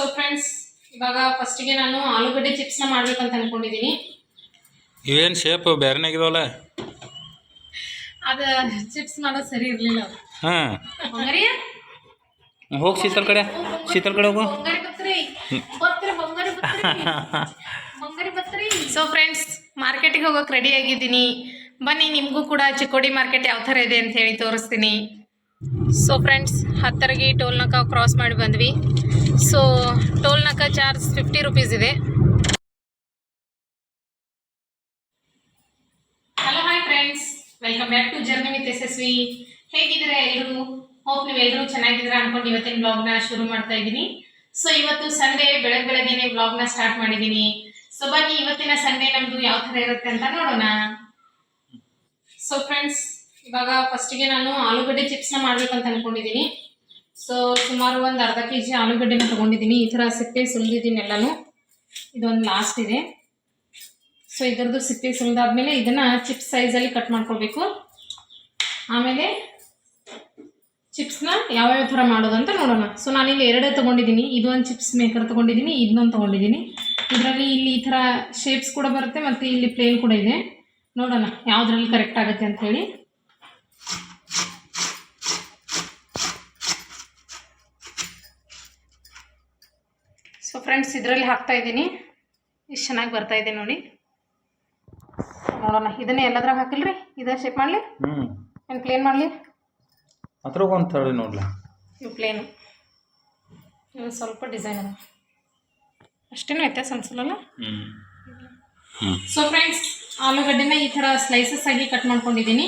So friends ಇವಾಗ ಫಸ್ಟಿಗೆ ನಾನು ಆಲೂಗಡ್ಡೆ ಚಿಪ್ಸ್ನ ಮಾಡ್ಬೇಕಂತ ಅನ್ಕೊಂಡಿದ್ದೀನಿ ಇವೇನು ಶೇಪ್ ಬೇರೆನಾಗಿದಾವಲ್ಲ ಅದು ಚಿಪ್ಸ್ ಮಾಡೋದು ಸರಿ ಇರಲಿಲ್ಲ ಹಾಂ. ಬಂಗಾರಿ ಹೋಗಿ ಶೀತಲ್ ಕಡೆ ಶೀತಲ್ ಕಡೆ ಹೋಗು. ಬಂಗಾರಿ ಬತ್ರಿ. ಬತ್ರಿ ಬಂಗಾರಿ ಬತ್ರಿ. ಬಂಗಾರಿ ಬತ್ರಿ. ಸೊ ಫ್ರೆಂಡ್ಸ್ ಮಾರ್ಕೆಟಿಗೆ ಹೋಗೋಕೆ ರೆಡಿ ಆಗಿದ್ದೀನಿ. ಬನ್ನಿ ನಿಮಗೂ ಕೂಡ ಚಿಕ್ಕೋಡಿ ಮಾರ್ಕೆಟ್ ಯಾವ ಥರ ಇದೆ ಅಂತ ಹೇಳಿ ತೋರಿಸ್ತೀನಿ. ಸೊ ಫ್ರೆಂಡ್ಸ್ ಹತ್ತರಗಿ ಟೋಲ್ನಕ ಕ್ರಾಸ್ ಮಾಡಿ ಬಂದ್ವಿ. ಸೊ ಟೋಲ್ನಕ ಚಾರ್ಜ್ ಫಿಫ್ಟಿ ರುಪೀಸ್ ಇದೆ. Hello hi friends welcome back to journey with Yashasvi ಹೇಗಿದ್ರೆ ಎಲ್ಲರೂ ಹೋಪ್ ನೀವು ಎಲ್ಲರೂ ಚೆನ್ನಾಗಿದ್ದೀರಾ ಅನ್ಕೊಂಡು ಇವತ್ತಿನ ಬ್ಲಾಗ್ನ ಶುರು ಮಾಡ್ತಾ ಇದ್ದೀನಿ. ಸೊ ಇವತ್ತು ಸಂಡೇ ಬೆಳಗ್ಗೆ ಬೆಳಗ್ಗೆನೆ ಬ್ಲಾಗ್ನ ಸ್ಟಾರ್ಟ್ ಮಾಡಿದ್ದೀನಿ. ಸೊ ಬನ್ನಿ, ಇವತ್ತಿನ ಸಂಡೇ ನಮ್ದು ಯಾವ ಥರ ಇರುತ್ತೆ ಅಂತ ನೋಡೋಣ. ಸೊ ಫ್ರೆಂಡ್ಸ್ ಇವಾಗ ಫಸ್ಟಿಗೆ ನಾನು ಆಲೂಗಡ್ಡೆ ಚಿಪ್ಸ್ನ ಮಾಡ್ಬೇಕಂತ ಅಂದ್ಕೊಂಡಿದ್ದೀನಿ ಸೊ ಸುಮಾರು ಒಂದು ಅರ್ಧ ಕೆ ಜಿ ಆಲೂಗಡ್ಡೆನ ತೊಗೊಂಡಿದ್ದೀನಿ ಈ ಥರ ಸಿಪ್ಪೆ ಸುಲಿದಿದ್ದೀನಿ ಎಲ್ಲನೂ. ಇದೊಂದು ಲಾಸ್ಟ್ ಇದೆ. ಸೊ ಇದರದ್ದು ಸಿಪ್ಪೆ ಸುಲಿದಾದ್ಮೇಲೆ ಇದನ್ನು ಚಿಪ್ಸ್ ಸೈಜಲ್ಲಿ ಕಟ್ ಮಾಡ್ಕೊಳ್ಬೇಕು ಆಮೇಲೆ ಚಿಪ್ಸ್ನ ಯಾವ್ಯಾವ ಥರ ಮಾಡೋದು ಅಂತ ನೋಡೋಣ. ಸೊ ನಾನಿಲ್ಲಿ ಎರಡೇ ತೊಗೊಂಡಿದ್ದೀನಿ ಇದೊಂದು ಚಿಪ್ಸ್ ಮೇಕರ್ ತೊಗೊಂಡಿದ್ದೀನಿ ಇದನ್ನೊಂದು ತೊಗೊಂಡಿದ್ದೀನಿ ಇದರಲ್ಲಿ ಇಲ್ಲಿ ಈ ಥರ ಶೇಪ್ಸ್ ಕೂಡ ಬರುತ್ತೆ ಮತ್ತು ಇಲ್ಲಿ ಪ್ಲೇನ್ ಕೂಡ ಇದೆ. ನೋಡೋಣ ಯಾವುದ್ರಲ್ಲಿ ಕರೆಕ್ಟ್ ಆಗುತ್ತೆ ಅಂತ ಹೇಳಿ. ಸೊ ಫ್ರೆಂಡ್ಸ್ ಇದರಲ್ಲಿ ಹಾಕ್ತಾ ಇದ್ದೀನಿ. ಇಷ್ಟು ಚೆನ್ನಾಗಿ ಬರ್ತಾ ಇದೆ ನೋಡಿ. ನೋಡೋಣ ಇದನ್ನೇ ಎಲ್ಲದ್ರಾಗ ಹಾಕಿಲ್ರಿ? ಇದೇ ಶೇಪ್ ಮಾಡಲಿ? ಹ್ಞೂ ಏನು ಪ್ಲೇನ್ ಮಾಡಲಿ? ಅದ್ರಾಗ ಒಂದು ತಳಿ ನೋಡ್ಲ? ಇವು ಪ್ಲೇನು ಇವು ಸ್ವಲ್ಪ ಡಿಸೈನ್ ಅದ. ಅಷ್ಟೇನು ಐತೆ ಅನ್ಸಲ್ಲ ಸೊ ಫ್ರೆಂಡ್ಸ್ ಆಲೂಗಡ್ಡೆನ ಈ ಥರ ಸ್ಲೈಸಸ್ ಆಗಿ ಕಟ್ ಮಾಡ್ಕೊಂಡಿದ್ದೀನಿ.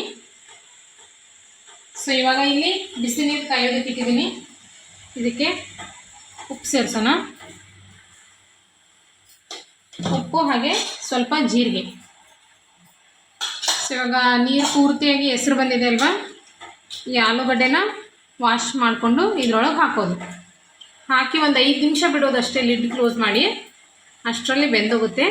ಸೊ ಇವಾಗ ಇಲ್ಲಿ ಬಿಸಿ ನೀರು ಕಾಯೋದಕ್ಕೆ ಇಟ್ಟಿದ್ದೀನಿ. ಇದಕ್ಕೆ ಉಪ್ಪು ಸೇರಿಸೋಣ. ಉಪ್ಪು ಹಾಗೆ ಸ್ವಲ್ಪ ಜೀರಿಗೆ. ಸೊ ಇವಾಗ ನೀರು ಪೂರ್ತಿಯಾಗಿ ಹೆಸರು ಬಂದಿದೆ ಅಲ್ವಾ? ಈ ಆಲೂಗಡ್ಡೆನ ವಾಶ್ ಮಾಡಿಕೊಂಡು ಇದ್ರೊಳಗೆ ಹಾಕೋದು. ಹಾಕಿ ಒಂದು ಐದು ನಿಮಿಷ ಬಿಡೋದು ಅಷ್ಟೇ ಲಿಡ್ ಕ್ಲೋಸ್ ಮಾಡಿ. ಅಷ್ಟರಲ್ಲಿ ಬೆಂದೋಗುತ್ತೆ.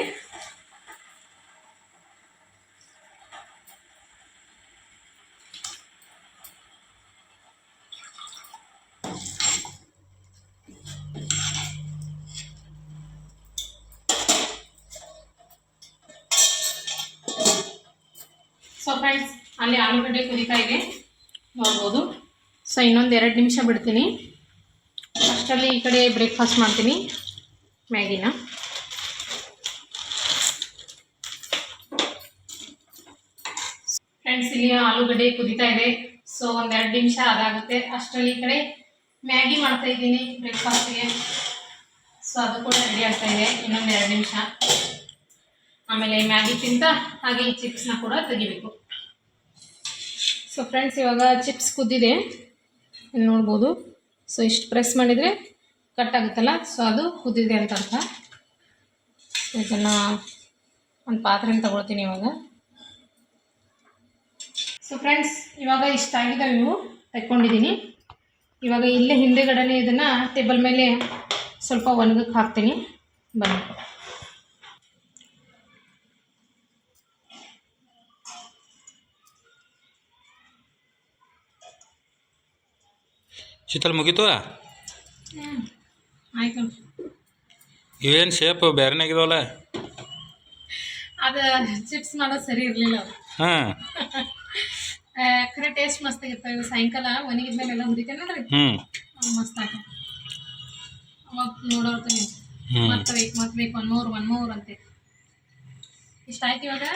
ಎರಡು ನಿಮಿಷ ಬಿಡ್ತೀನಿ. ಅಷ್ಟರಲ್ಲಿ ಈ ಕಡೆ ಬ್ರೇಕ್ಫಾಸ್ಟ್ ಮಾಡ್ತೀನಿ. ಮ್ಯಾಗಿನ. ಫ್ರೆಂಡ್ಸ್ ಇಲ್ಲಿ ಆಲೂಗಡ್ಡೆ ಕುದೀತಾ ಇದೆ. ಸೊ ಒಂದೆರಡು ನಿಮಿಷ ಅದಾಗುತ್ತೆ. ಅಷ್ಟರಲ್ಲಿ ಈ ಕಡೆ ಮ್ಯಾಗಿ ಮಾಡ್ತಾ ಇದ್ದೀನಿ ಬ್ರೇಕ್ಫಾಸ್ಟ್ಗೆ ಸೊ ಅದು ಕೂಡ ರೆಡಿ ಆಗ್ತಾ ಇದೆ. ಇನ್ನೊಂದು ಎರಡು ನಿಮಿಷ. ಆಮೇಲೆ ಮ್ಯಾಗಿ ತಿಂತ ಹಾಗೆ ಈ ಚಿಪ್ಸ್ನ ಕೂಡ ತೆಗಿಬೇಕು. ಸೊ ಫ್ರೆಂಡ್ಸ್ ಇವಾಗ ಚಿಪ್ಸ್ ಕುದ್ದಿದೆ. ನೋಡ್ಬೋದು. ಸೊ ಇಷ್ಟು ಪ್ರೆಸ್ ಮಾಡಿದರೆ ಕಟ್ ಆಗುತ್ತಲ್ಲ? ಸೊ ಅದು ಕುದಿದೆ ಅಂತ ಅರ್ಥ. ಇದನ್ನು ಒಂದು ಪಾತ್ರೆನ ತಗೊಳ್ತೀನಿ ಇವಾಗ. ಸೊ ಫ್ರೆಂಡ್ಸ್ ಇವಾಗ ಇಷ್ಟಾಗಿದ್ದಾವೆ ಇವು ತೆಕ್ಕೊಂಡಿದ್ದೀನಿ ಇವಾಗ ಇಲ್ಲೇ ಹಿಂದೆಗಡೆನೇ ಇದನ್ನು ಟೇಬಲ್ ಮೇಲೆ ಸ್ವಲ್ಪ ಒಣಗಕ್ಕೆ ಹಾಕ್ತೀನಿ. ಬನ್ನಿ. ಶೀತಲ್ ಮುಗೀತು? ಇವೇನು ಶೇಪ್ ಬೇರೆನಾಗಿದಾವಲ್ಲ ಅದು ಚಿಪ್ಸ್ ಮಾಡೋದು ಸರಿ ಇರಲಿಲ್ಲ ಹಾಂ. ಕರೆ ಟೇಸ್ಟ್ ಮಸ್ತ್ ಆಗಿತ್ತು. ಇವು ಸಾಯಂಕಾಲ ಒಣಗಿದ್ಮೇಲೆ ಎಲ್ಲ ಹುರಿತೇನೆ ನೋಡ್ರಿ. ಮಸ್ತ್ ಆಗ ಅವಾಗ ನೋಡೋರ್ತೀನಿ ಮತ್ತೆ ಬೇಕು ಮತ್ತೆ ಬೇಕು ಒನ್ ಮೂರು ಒನ್ ಮೂರು ಅಂತೆ. ಇಷ್ಟ ಆಯ್ತು ಇವಾಗ?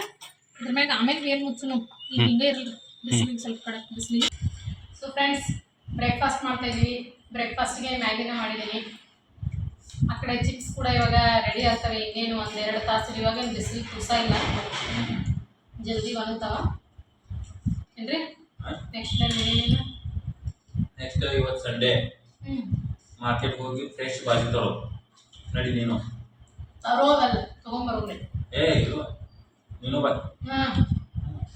ಇದ್ರ ಮ್ಯಾಗ ಆಮೇಲೆ ಏನು ಮುಚ್ಚುನು? ಈಗ ಹಿಂಗೆ ಇರಲಿ. ಬಿಸಿಲಿಗೆ ಸ್ವಲ್ಪ ಕಡಕ್ ಬಿಸಿಲಿಗೆ. ಸೊ ಫ್ರೆಂಡ್ಸ್ ಬ್ರೇಕ್ಫಾಸ್ಟ್ ಮಾಡ್ತಾ ಇದೀವಿ ಬ್ರೇಕ್ಫಾಸ್ಟ್ಗೆ ಮ್ಯಾಗಿನ ಮಾಡಿದ್ದೀನಿ ಆ ಕಡೆ ಚಿಪ್ಸ್ ಕೂಡ ಇವಾಗ ರೆಡಿ ಆಗ್ತವೆ. ಇನ್ನೇನು ಒಂದು ಎರಡು ತಾಸು ಇವಾಗ ಬಿಸಿಲು ಕುಸ ಇಲ್ಲ. ಜಲ್ದಿ ಒಣಗ್ತಾವ ಏನ್ರಿ? ನೆಕ್ಸ್ಟ್ ಟೈಮ್ ಏನೇನು ನೆಕ್ಸ್ಟ್ ಇವತ್ತು ಸಂಡೇ ಹ್ಞೂ ಮಾರ್ಕೆಟ್ಗೆ ಹೋಗಿ ಫ್ರೆಶ್ ಬಾಜಿ ತರೋ. ನಡಿ ನೀನು. ತರೋದಲ್ಲ. ತೊಗೊಂಬರೋಗ್ರಿ ಏ ಇಲ್ವ ನೀನು ಬಾ. ಹಾಂ.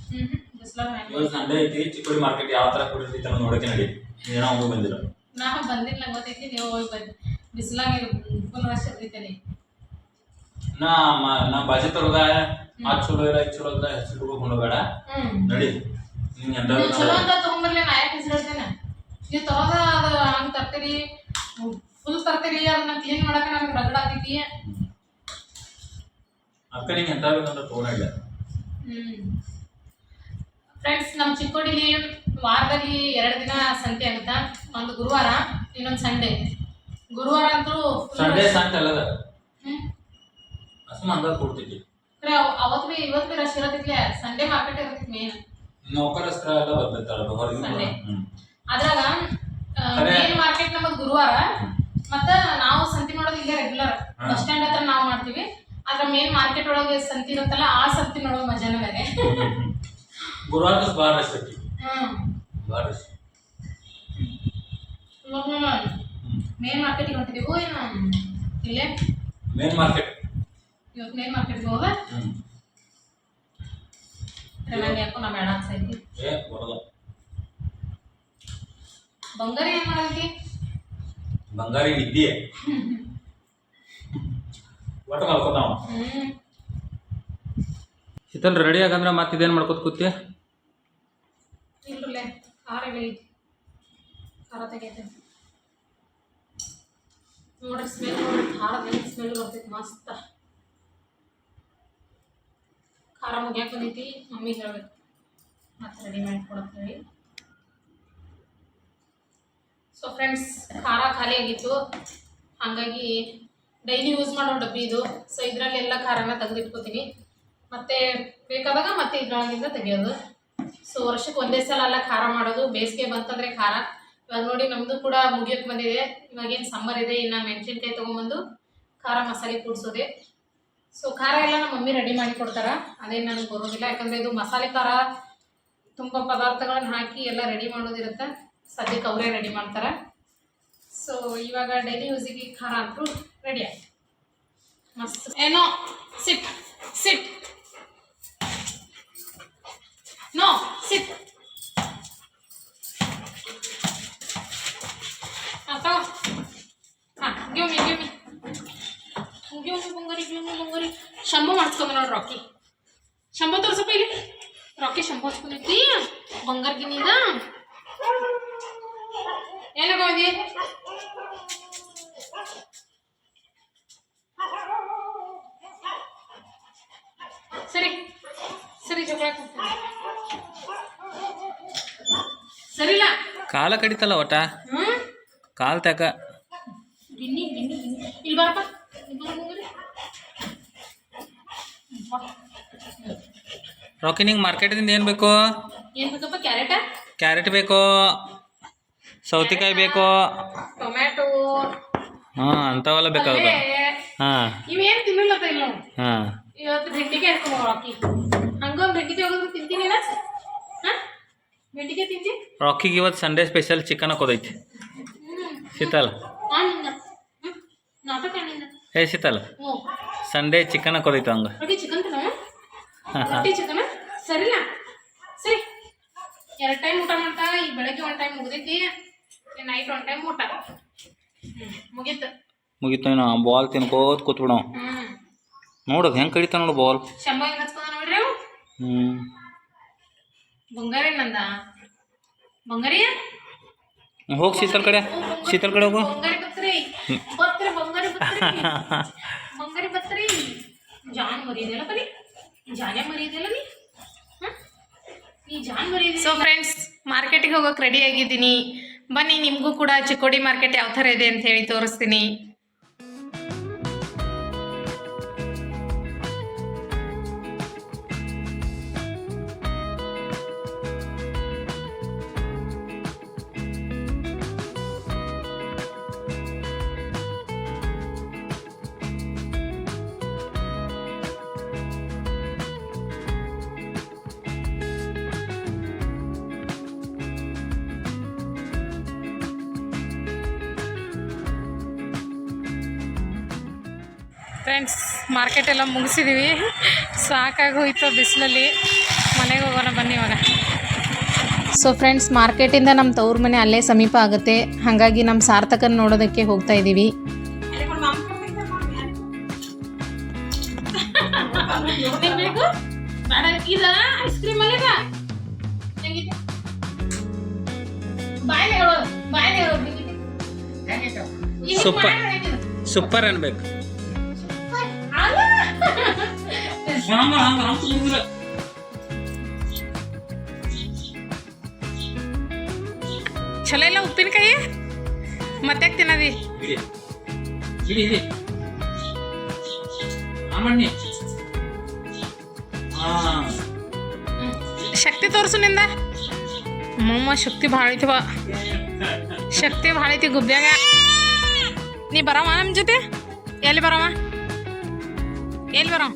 ಹ್ಞೂ ಬಿಸ್ಲಾಗ ಇವತ್ತು ಸಂಡೇ ಐತಿ. ಚಿಕ್ಕೋಡಿ ಮಾರ್ಕೆಟ್ ಯಾವ ಥರ ಕೊಡಿರ್ತೈತೆ ಅನ್ನೋದು ನೋಡೋಕೆ ನಡಿ. ಹೋಗಿ ಬಂದಿಲ್ಲ. ನಾವು ಬಂದಿಲ್ಲ ಗೊತ್ತೈತಿ ನೀವು ಹೋಗಿ ಬಂದು ಬಿಸಿಲಾಗ ಫುಲ್ ರಶ್ ಇರ್ತೈತೆ ನಾ ಮ- ನಾ ಭಾಜಿ ತರೋದ? ಅದು ಚಲೋ ಇಲ್ಲ ಇದು ಚಲೋ ಇಲ್ಲ ಹೆಸರು ಹೋಗ್ಕೊಂಡು ಹ್ಮ್. ನಡಿ. ನಿಂಗೆ ನೀವು ಚಲೋ ಅಂತ ತಗೊಂಬರ್ಲಿ ನಾ ಯಾಕೆ ಹೆಸರು ಹೇಳ್ತೇನೆ ನೀವು ತರೋದ ಅದು ಹಂಗ್ ತರ್ತೀರಿ. ಫುಲ್ ತರ್ತೀರಿ ಅದನ್ನ ಕ್ಲೀನ್ ಮಾಡಕ ನನಗೆ ರಗಡ ಆಗ್ತೈತಿ. ಅಕ್ಕ ನಿಂಗೆ ಎಂತ ಬೇಕಂತ ತೊಗೊಂಡಿಲ್ಲ ಫ್ರೆಂಡ್ಸ್ ನಮ್ಮ ಚಿಕ್ಕೋಡಿಲಿ ವಾರದಲ್ಲಿ ಎರಡು ದಿನ ಸಂತೆ ಆಗುತ್ತಾ? ಒಂದು ಗುರುವಾರ ಇನ್ನೊಂದು ಸಂಡೇ. ಗುರುವಾರ ಅಂತೂ ಸಂಡೇ. ಸಂತೆ ಅಲ್ಲದ. ಅಸ್ಮ ಅಂದಾಗ ಕೊಡ್ತಿದ್ವಿ. ಅವ್- ಅವತ್ತು ಬಿ ಇವತ್ತು ಬಿ ರಶ್ ಇರತ್ತಿದ್ಲೆ ಸಂಡೇ ಮಾರ್ಕೆಟ್ ಇರತ್ತೈತಿ ಮೇನ್ ನೌಕರಸ್ತ್ರ ಎಲ್ಲ ಬರ್ತಿರ್ತಾರ ಹೊರಗಿನ ಸಂಡೆ. ಅದ್ರಾಗ ಮೇನ್ ಮಾರ್ಕೆಟ್ ನಮ್ಮದು ಗುರುವಾರ. ಮತ್ತ ನಾವು ಸಂತಿ ಮಾಡೋದು ಇಲ್ಲೇ ರೆಗ್ಯುಲರ್. ಬಸ್ ಸ್ಟ್ಯಾಂಡ್ ಹತ್ರ ನಾವು ಮಾಡ್ತೀವಿ. ಆದ್ರ ಮೇನ್ ಮಾರ್ಕೆಟ್ ಒಳಗೆ ಸಂತಿ ಇರುತ್ತಲ್ಲ ಆ ಸಂತಿ ನೋಡೋ ಮಜಾನ ಬೇರೆ ಹ್ಮ್. ಭಾಳ ರಶ್ ಇವಾಗ ಮೇನ್ ಮಾರ್ಕೆಟಿಗೆ ಹೊಂಟಿದೀವೋ ಏನು? ಇಲ್ಲೇ? Main market. ಇವತ್ತು ಮೇನ್ ಮಾರ್ಕೆಟ್ಗೆ ಹೋಗ? ನಂಗೆ ಯಾಕೋ ನಾ ಬೇಡ ಅನ್ಸೈತಿ ಏ ಬರೋದ ಬಂಗಾರ ಏನ್ ಮಾಡೈತಿ ಬಂಗಾರಿ ವಿದ್ಯೆ. ಒಟ್ಟು ಕಲ್ಕೋತಾವ ಶೀತಲ್ ರೆಡಿ ಆಗಂದ್ರೆ ಮತ್ತೆ ಇದೇನು ಮಾಡ್ಕೊತ ಕೂತಿ ಇಲ್ರಲ್ಲೇ ಖಾರ ಇಲ್ಲ ಖಾರ ತೆಗೈತೆ ನೋಡ್ರಿ ಸ್ಮೆಲ್ ನೋಡ್ರಿ ಖಾರದ ಹೆಂಗೆ ಸ್ಮೆಲ್ ಬರ್ತೈತಿ ಮಸ್ತ. ಖಾರ ಮುಗ್ಯಾಕ ಬಂದೈತಿ, ಮಮ್ಮಿ ಹೇಳ್ಬೇಕು. ಮತ್ತೆ ರೆಡಿ ಮಾಡಿ ಸೊ ಫ್ರೆಂಡ್ಸ್ ಖಾರ ಖಾಲಿ ಆಗಿತ್ತು. ಹಾಗಾಗಿ ಡೈಲಿ ಯೂಸ್ ಮಾಡೋ ಡಬ್ಬಿ ಇದು. ಸೊ ಇದರಲ್ಲಿ ಎಲ್ಲ ಖಾರನ ತೆಗೆದಿಟ್ಕೋತೀನಿ. ಮತ್ತೆ ಬೇಕಾದಾಗ ಮತ್ತೆ ಇದ್ರೊಳಗಿಂದ ತೆಗಿಯೋದು. ಸೊ ವರ್ಷಕ್ಕೆ ಒಂದೇ ಸಲ ಅಲ್ಲ ಖಾರ ಮಾಡೋದು. ಬೇಸಿಗೆ ಬಂತಂದ್ರೆ ಖಾರ. ಇವಾಗ ನೋಡಿ ನಮ್ಮದು ಕೂಡ ಮುಗಿಯೋಕೆ ಬಂದಿದೆ. ಇವಾಗ ಏನ್ ಸಮ್ಮರ್ ಇದೆ, ಇನ್ನು ಮೆಣಸಿನ್ಕಾಯಿ ತೊಗೊಂಬಂದು ಖಾರ ಮಸಾಲೆ ಕೂಡಿಸೋದೆ. ಸೊ ಖಾರ ಎಲ್ಲ ನಮ್ಮ ಮಮ್ಮಿ ರೆಡಿ ಮಾಡಿ ಕೊಡ್ತಾರ. ಅದೇನು ನನಗೆ ಬರೋದಿಲ್ಲ. ಯಾಕಂದರೆ ಇದು ಮಸಾಲೆ ಖಾರ, ತುಂಬ ಪದಾರ್ಥಗಳನ್ನ ಹಾಕಿ ಎಲ್ಲ ರೆಡಿ ಮಾಡೋದಿರುತ್ತೆ. ಸದ್ಯಕ್ಕೆ ಅವರೇ ರೆಡಿ ಮಾಡ್ತಾರೆ. ಸೊ ಇವಾಗ ಡೈಲಿ ಯೂಸಿಗೆ ಖಾರ ಅಂತೂ ರೆಡಿ ಆಯ್ತು. ಮಸ್ತ್. ಏನೋ ಸಿಟ್ ಸಿಟ್ ನೋ ಸಿಟ್ ಹಾಂ ತಗೋ ಹಾಂ give me give me give me ಬಂಗಾರಿ ಗಿವ್ ಮಿ ಬಂಗಾರಿ ಶಂಭು ಮಾಡಿಸ್ಕೊಂಬ ನೋಡಿ ರಾಕಿ ಶಂಭು ತೋರ್ಸಪ್ಪ ಇಲ್ಲಿ ರಾಕಿ ಶಂಭು ಹಚ್ಕೊಂಡೈತಿ ಬಂಗಾರ ಗಿನಿದ ಏನಾಗೋದಿ ಸರಿ ಸರಿ ಜಗಳ ಸರಿಲ್ಲ ಕಾಲ ಕಡಿತಲ್ಲ ಒಟ್ಟ? ಕಾಲ್ ತಕ. ಇಲ್ಲಿ ಬರಪ್ಪ. ಬಾ. ನಿಂಗೆ ಮಾರ್ಕೆಟಿಂದ ಏನು ಬೇಕು? ಏನ್ ಬೇಕಪ್ಪ? ಕ್ಯಾರೆಟ? ಕ್ಯಾರೆಟ್ ಬೇಕು. ಸೌತೆಕಾಯಿ ಬೇಕು. ಟೊಮ್ಯಾಟೊ. ಹಾಂ ಅಂಥವೆಲ್ಲ ಬೇಕಾಗದ ಹಾ. ಹಾಂ ತಿನ್ನಲ್ಲ ಹಾಂ. ಇವತ್ತು ಹಾಕಿ ಹಂಗೊಂದು ತಿಂತೀನಿ ಬೆಂಡಿಕಾಯಿ ತಿಂತಿ ರಾಕಿಗೆ ಇವತ್ತು ಸಂಡೇ ಸ್ಪೆಷಲ್ ಚಿಕನ್ ಹಾಕೋದೈತಿ ಶೀತಲ್. ಏ ಶೀತಲ್. ಸಂಡೇ ಚಿಕನ್ ಹಾಕೋದೈತಿ ಹಂಗೆ. ಸರಿಲ್ಲ ಸರಿ ಎರಡು ಟೈಮ್ ಊಟ ಮಾಡ್ತಾ ಈ ಬೆಳಗ್ಗೆ ಒಂದು ಟೈಮ್ ಮುಗಿದೈತಿ. ನೈಟ್ ಒಂದು ಟೈಮ್ ಊಟ. ಮುಗೀತು. ಮುಗೀತು ನಾ ಬಾಲ್ ತಿನ್ಕೋತ ಕೂತ್ಬಿಡೋ. ನೋಡೋದು ಹೆಂಗೆ ಕಡಿತ ನೋಡು ಬಾಲ್ ಶಂಭ ಹೆಂಗ್ ಹಚ್ಕೊಂಡ ನೋಡ್ರಿ ಹ್ಞೂ ಬಂಗಾರಿ ನಂದ? ಬಂಗಾರಿಯ? ಹೋಗಿ ಶೀತಲ್ ಕಡೆ ಶೀತಲ್ ಕಡೆ ಹೋಗು. ಬಂಗಾರಿ ಬತ್ರಿ. ಬತ್ರಿ ಬಂಗಾರಿ ಬತ್ರಿ. ಬಂಗಾರಿ ಬತ್ರಿ. ಜಾನ್ ಮರಿಯದಲ್ಲ ಬರೀ ಜಾನೇ ಮರಿಯದಲ್ಲ ನೀ ಸೊ ಫ್ರೆಂಡ್ಸ್ ಮಾರ್ಕೆಟಿಗೆ ಹೋಗೋಕೆ ರೆಡಿ ಆಗಿದ್ದೀನಿ. ಬನ್ನಿ ನಿಮಗೂ ಕೂಡ ಚಿಕ್ಕೋಡಿ ಮಾರ್ಕೆಟ್ ಯಾವ ಥರ ಇದೆ ಅಂತ ಹೇಳಿ ತೋರಿಸ್ತೀನಿ. ಫ್ರೆಂಡ್ಸ್ ಮಾರ್ಕೆಟ್ ಎಲ್ಲ ಮುಗಿಸಿದ್ದೀವಿ ಸಾಕಾಗಿ ಹೋಯ್ತು ಬಿಸಿಲಲ್ಲಿ. ಮನೆಗೆ ಹೋಗೋಣ, ಬನ್ನಿ ಇವಾಗ. ಸೊ ಫ್ರೆಂಡ್ಸ್ ಮಾರ್ಕೆಟಿಂದ ನಮ್ಮ ತವ್ರ ಮನೆ ಅಲ್ಲೇ ಸಮೀಪ ಆಗುತ್ತೆ. ಹಾಗಾಗಿ ನಮ್ಮ ಸಾರ್ಥಕನ ನೋಡೋದಕ್ಕೆ ಹೋಗ್ತಾ ಇದ್ದೀವಿ ಸೂಪರ್ ಸೂಪರ್ ಇದ ಹಂಗ ಹಂಗ ಹಂಗ ತಿಂದಿಲ್ಲ. ಚಲೋ ಇಲ್ಲ ಉಪ್ಪಿನಕಾಯಿ ಮತ್ತೆ ತಿನ್ನದಿ ಇಡಿ ಇಡಿ ಇಡಿ ಆಮಣ್ಣಿ ಹಾ ಶಕ್ತಿ ತೋರ್ಸು ನಿಂದ ಮಮ್ಮ ಶಕ್ತಿ ಭಾಳ ಐತಿವ ಶಕ್ತಿ ಭಾಳ ಐತಿ ಗುಬ್ಬ್ಯಾಗ. ನೀ ಬರವ ನಮ್ಮ ಜೊತೆ? ಎಲ್ಲಿ ಬರವ ಎಲ್ಲಿ ಬರವ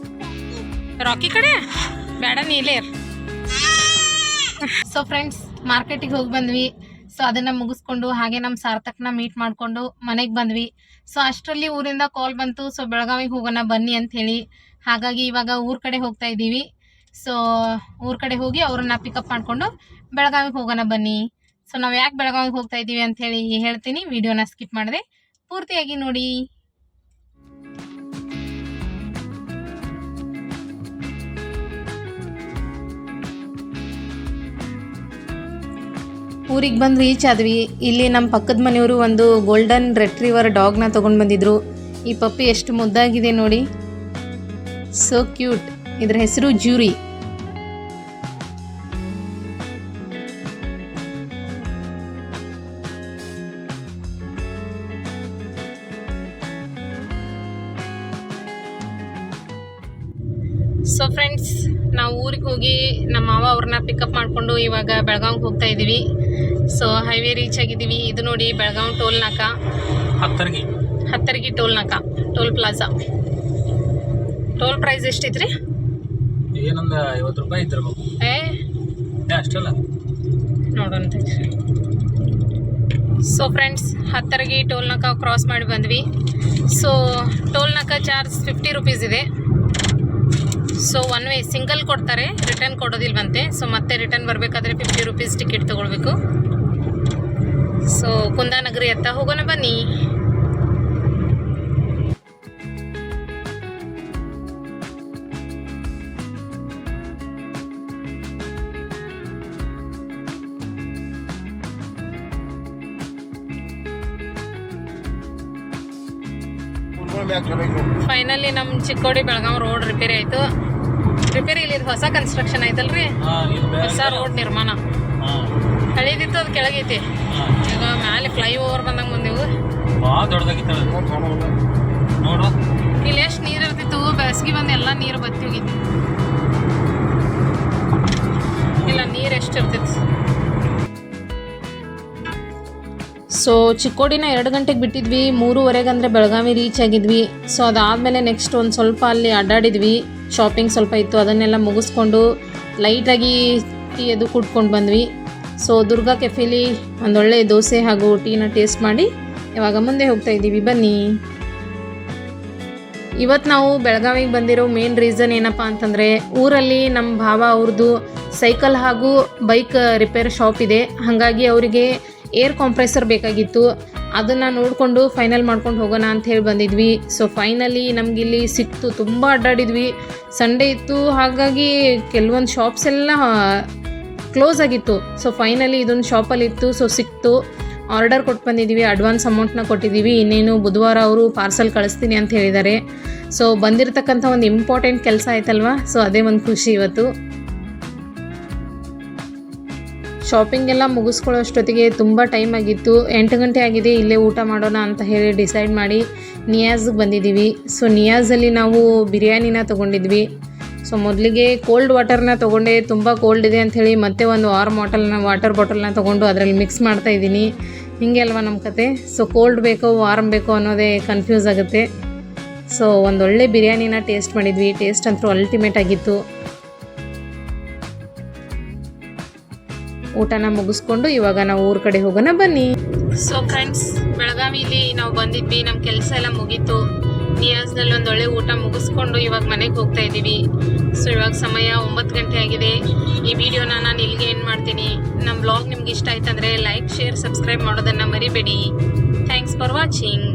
ರಾಕಿ ಕಡೆ? ಬೇಡ ನೀಲೇ ಸೊ ಫ್ರೆಂಡ್ಸ್ ಮಾರ್ಕೆಟಿಗೆ ಹೋಗಿ ಬಂದ್ವಿ. ಸೊ ಅದನ್ನ ಮುಗಿಸ್ಕೊಂಡು ಹಾಗೆ ನಮ್ಮ ಸಾರ್ಥಕ್ನ ಮೀಟ್ ಮಾಡಿಕೊಂಡು ಮನೆಗೆ ಬಂದ್ವಿ. ಸೊ ಅಷ್ಟರಲ್ಲಿ ಊರಿಂದ ಕಾಲ್ ಬಂತು. ಸೊ ಬೆಳಗಾವಿಗೆ ಹೋಗೋಣ ಬನ್ನಿ ಅಂತ ಹೇಳಿ ಹಾಗಾಗಿ ಇವಾಗ ಊರ ಕಡೆ ಹೋಗ್ತಾ ಇದ್ದೀವಿ. ಸೊ ಊರ ಕಡೆ ಹೋಗಿ ಅವ್ರನ್ನ ಪಿಕಪ್ ಮಾಡಿಕೊಂಡು ಬೆಳಗಾವಿಗೆ ಹೋಗೋಣ ಬನ್ನಿ. ಸೊ ನಾವು ಯಾಕೆ ಬೆಳಗಾವಿಗೆ ಹೋಗ್ತಾ ಇದ್ದೀವಿ ಅಂತ ಹೇಳಿ ಹೇಳ್ತೀನಿ. ವಿಡಿಯೋನ ಸ್ಕಿಪ್ ಮಾಡಿದೆ. ಪೂರ್ತಿಯಾಗಿ ನೋಡಿ. ಊರಿಗೆ ಬಂದು ರೀಚ್ ಆದ್ವಿ. ಇಲ್ಲಿ ನಮ್ಮ ಪಕ್ಕದ ಮನೆಯವರು ಒಂದು ಗೋಲ್ಡನ್ ರೆಟ್ರಿವರ್ ಡಾಗ್ನ ತೊಗೊಂಡು ಬಂದಿದ್ರು. ಈ ಪಪ್ಪಿ ಎಷ್ಟು ಮುದ್ದಾಗಿದೆ ನೋಡಿ. ಸೋ ಕ್ಯೂಟ್ ಇದರ ಹೆಸರು ಜ್ಯೂರಿ ಸೊ ಫ್ರೆಂಡ್ಸ್ ನಾವು ಊರಿಗೆ ಹೋಗಿ ನಮ್ಮ ಮಾವ ಅವ್ರನ್ನ ಪಿಕಪ್ ಮಾಡಿಕೊಂಡು ಇವಾಗ ಬೆಳಗಾವಿಗೆ ಹೋಗ್ತಾ ಇದ್ದೀವಿ ಸೊ ಹೈವೇ ರೀಚ್ ಆಗಿದ್ದೀವಿ. ಇದು ನೋಡಿ Belagavi toll naka. Hattargi. Hattargi toll naka. Toll plaza. Toll price ಎಷ್ಟಿತ್ರಿ? ಏನೊಂದು ಐವತ್ತು ರೂಪಾಯಿ ಇದ್ದಿರ್ಬೇಕು. ಏ ಏ ಅಷ್ಟಲ್ಲ. ನೋಡೋಣ so friends Hattaragi toll naka cross ಮಾಡಿ ಬಂದ್ವಿ. So toll naka charge fifty rupees ಇದೆ. ಸೊ ಒನ್ ವೇ ಸಿಂಗಲ್ ಕೊಡ್ತಾರೆ ರಿಟರ್ನ್ ಕೊಡೋದಿಲ್ವಂತೆ. ಸೊ ಮತ್ತೆ ರಿಟರ್ನ್ ಬರಬೇಕಾದ್ರೆ ಫಿಫ್ಟಿ ರುಪೀಸ್ ಟಿಕೆಟ್ ತೊಗೊಳ್ಬೇಕು. ಸೊ ಕುಂದಾನಗರಿ ಎತ್ತ ಹೋಗೋಣ ಬನ್ನಿ. ಫೈನಲಿ ನಮ್ಮ ಚಿಕ್ಕೋಡಿ ಬೆಳಗಾವಿ ರೋಡ್ ರಿಪೇರಿ ಆಯಿತು. ರಿಪೇರಿ ಇಲ್ಲಿ ಇದು ಹೊಸ ಕನ್ಸ್ಟ್ರಕ್ಷನ್ ಐತಲ್ರಿ? ಹೊಸ ರೋಡ್ ನಿರ್ಮಾಣ. ಹಳೇದಿತ್ತು ಅದು ಕೆಳಗೈತಿ. ಈಗ ಮ್ಯಾಲೆ ಫ್ಲೈ ಓವರ್ ಬಂದಂಗೆ ಬಂದೆವು. ನೋಡು. ಇಲ್ಲಿ ಎಷ್ಟು ನೀರು ಇರ್ತಿತ್ತು? ಬೇಸಿಗೆ ಬಂದು ಎಲ್ಲ ನೀರು ಬತ್ತಿ ಹೋಗಿತ್ತು ಇಲ್ಲ ನೀರು ಎಷ್ಟು ಇರ್ತಿತ್ತು? ಸೊ ಚಿಕ್ಕೋಡಿನ ಎರಡು ಗಂಟೆಗೆ ಬಿಟ್ಟಿದ್ವಿ. ಮೂರುವರೆಗೆ ಅಂದರೆ ಬೆಳಗಾವಿ ರೀಚ್ ಆಗಿದ್ವಿ. ಸೊ ಅದಾದಮೇಲೆ ನೆಕ್ಸ್ಟ್ ಒಂದು ಸ್ವಲ್ಪ ಅಲ್ಲಿ ಅಡ್ಡಾಡಿದ್ವಿ. ಶಾಪಿಂಗ್ ಸ್ವಲ್ಪ ಇತ್ತು, ಅದನ್ನೆಲ್ಲ ಮುಗಿಸ್ಕೊಂಡು ಲೈಟಾಗಿ ಟೀ ಅದು ಕುಡ್ಕೊಂಡು ಬಂದ್ವಿ. ಸೊ ದುರ್ಗಾ ಕೆಫೆಲಿ ಒಂದೊಳ್ಳೆ ದೋಸೆ ಹಾಗೂ ಟೀನ ಟೇಸ್ಟ್ ಮಾಡಿ ಇವಾಗ ಮುಂದೆ ಹೋಗ್ತಾ ಇದ್ದೀವಿ. ಬನ್ನಿ. ಇವತ್ತು ನಾವು ಬೆಳಗಾವಿಗೆ ಬಂದಿರೋ ಮೇನ್ ರೀಸನ್ ಏನಪ್ಪ ಅಂತಂದರೆ, ಊರಲ್ಲಿ ನಮ್ಮ ಭಾವ ಅವ್ರದ್ದು ಸೈಕಲ್ ಹಾಗೂ ಬೈಕ್ ರಿಪೇರ್ ಶಾಪ್ ಇದೆ. ಹಾಗಾಗಿ ಅವರಿಗೆ ಏರ್ ಕಾಂಪ್ರೆಸರ್ ಬೇಕಾಗಿತ್ತು. ಅದನ್ನು ನೋಡಿಕೊಂಡು ಫೈನಲ್ ಮಾಡ್ಕೊಂಡು ಹೋಗೋಣ ಅಂತ ಹೇಳಿ ಬಂದಿದ್ವಿ. ಸೊ ಫೈನಲಿ ನಮಗಿಲ್ಲಿ ಸಿಕ್ತು ತುಂಬ ಅಡ್ಡಾಡಿದ್ವಿ. ಸಂಡೇ ಇತ್ತು, ಹಾಗಾಗಿ ಕೆಲವೊಂದು ಶಾಪ್ಸ್ ಎಲ್ಲ ಕ್ಲೋಸ್ ಆಗಿತ್ತು. ಸೊ ಫೈನಲಿ ಇದೊಂದು ಶಾಪಲ್ಲಿ ಇತ್ತು ಸೊ ಸಿಕ್ತು. ಆರ್ಡರ್ ಕೊಟ್ಟು ಬಂದಿದ್ದೀವಿ ಅಡ್ವಾನ್ಸ್ ಅಮೌಂಟ್ನ ಕೊಟ್ಟಿದ್ದೀವಿ ಇನ್ನೇನು ಬುಧವಾರ ಅವರು ಪಾರ್ಸಲ್ ಕಳಿಸ್ತೀನಿ ಅಂತ ಹೇಳಿದ್ದಾರೆ. ಸೊ ಬಂದಿರತಕ್ಕಂಥ ಒಂದು ಇಂಪಾರ್ಟೆಂಟ್ ಕೆಲಸ ಆಯ್ತಲ್ವಾ? ಸೊ ಅದೇ ಒಂದು ಖುಷಿ ಇವತ್ತು. ಶಾಪಿಂಗ್ ಎಲ್ಲ ಮುಗಿಸ್ಕೊಳ್ಳೋ ಅಷ್ಟೊತ್ತಿಗೆ ತುಂಬ ಟೈಮ್ ಆಗಿತ್ತು. ಎಂಟು ಗಂಟೆ ಆಗಿದೆ, ಇಲ್ಲೇ ಊಟ ಮಾಡೋಣ ಅಂತ ಹೇಳಿ ಡಿಸೈಡ್ ಮಾಡಿ ನಿಯಾಜ್ಗೆ ಬಂದಿದ್ದೀವಿ. ಸೊ ನಿಯಾಜಲ್ಲಿ ನಾವು ಬಿರಿಯಾನಿನ ತೊಗೊಂಡಿದ್ವಿ. ಸೊ ಮೊದಲಿಗೆ ಕೋಲ್ಡ್ ವಾಟರ್ನ ತೊಗೊಂಡೆ, ತುಂಬ ಕೋಲ್ಡ್ ಇದೆ ಅಂಥೇಳಿ ಮತ್ತೆ ಒಂದು ವಾರ್ಮ್ ಮಾಟಲ್ನ ವಾಟರ್ ಬಾಟಲ್ನ ತೊಗೊಂಡು ಅದರಲ್ಲಿ ಮಿಕ್ಸ್ ಮಾಡ್ತಾ ಇದ್ದೀನಿ. ಹಿಂಗೆ ಅಲ್ವಾ ನಮ್ಮ ಕತೆ? ಸೊ ಕೋಲ್ಡ್ ಬೇಕೋ ವಾರ್ಮ್ ಬೇಕೋ ಅನ್ನೋದೇ ಕನ್ಫ್ಯೂಸ್ ಆಗುತ್ತೆ. ಸೊ ಒಂದೊಳ್ಳೆ ಬಿರಿಯಾನಿನ ಟೇಸ್ಟ್ ಮಾಡಿದ್ವಿ. ಟೇಸ್ಟ್ ಅಂತೂ ಅಲ್ಟಿಮೇಟ್ ಆಗಿತ್ತು. ಊಟನ ಮುಗಿಸ್ಕೊಂಡು ಇವಾಗ ನಾವು ಊರ ಕಡೆ ಹೋಗೋಣ ಬನ್ನಿ. ಸೊ ಫ್ರೆಂಡ್ಸ್ ಬೆಳಗಾವಿಲಿ ನಾವು ಬಂದಿದ್ವಿ ನಮ್ಮ ಕೆಲಸ ಎಲ್ಲ ಮುಗೀತು. ನಿಯಾಸ್ನಲ್ಲಿ ಒಳ್ಳೆ ಊಟ ಮುಗಿಸ್ಕೊಂಡು ಇವಾಗ ಮನೆಗೆ ಹೋಗ್ತಾ ಇದ್ದೀವಿ ಸೊ ಇವಾಗ ಸಮಯ ಒಂಬತ್ತು ಗಂಟೆ ಆಗಿದೆ. ಈ ವಿಡಿಯೋನ ನಾನು ಇಲ್ಲಿಗೆ ಏನು ಮಾಡ್ತೀನಿ. ನಮ್ಮ ಬ್ಲಾಗ್ ನಿಮ್ಗೆ ಇಷ್ಟ ಆಯ್ತಂದರೆ ಲೈಕ್ ಶೇರ್ ಸಬ್ಸ್ಕ್ರೈಬ್ ಮಾಡೋದನ್ನು ಮರಿಬೇಡಿ. Thanks for watching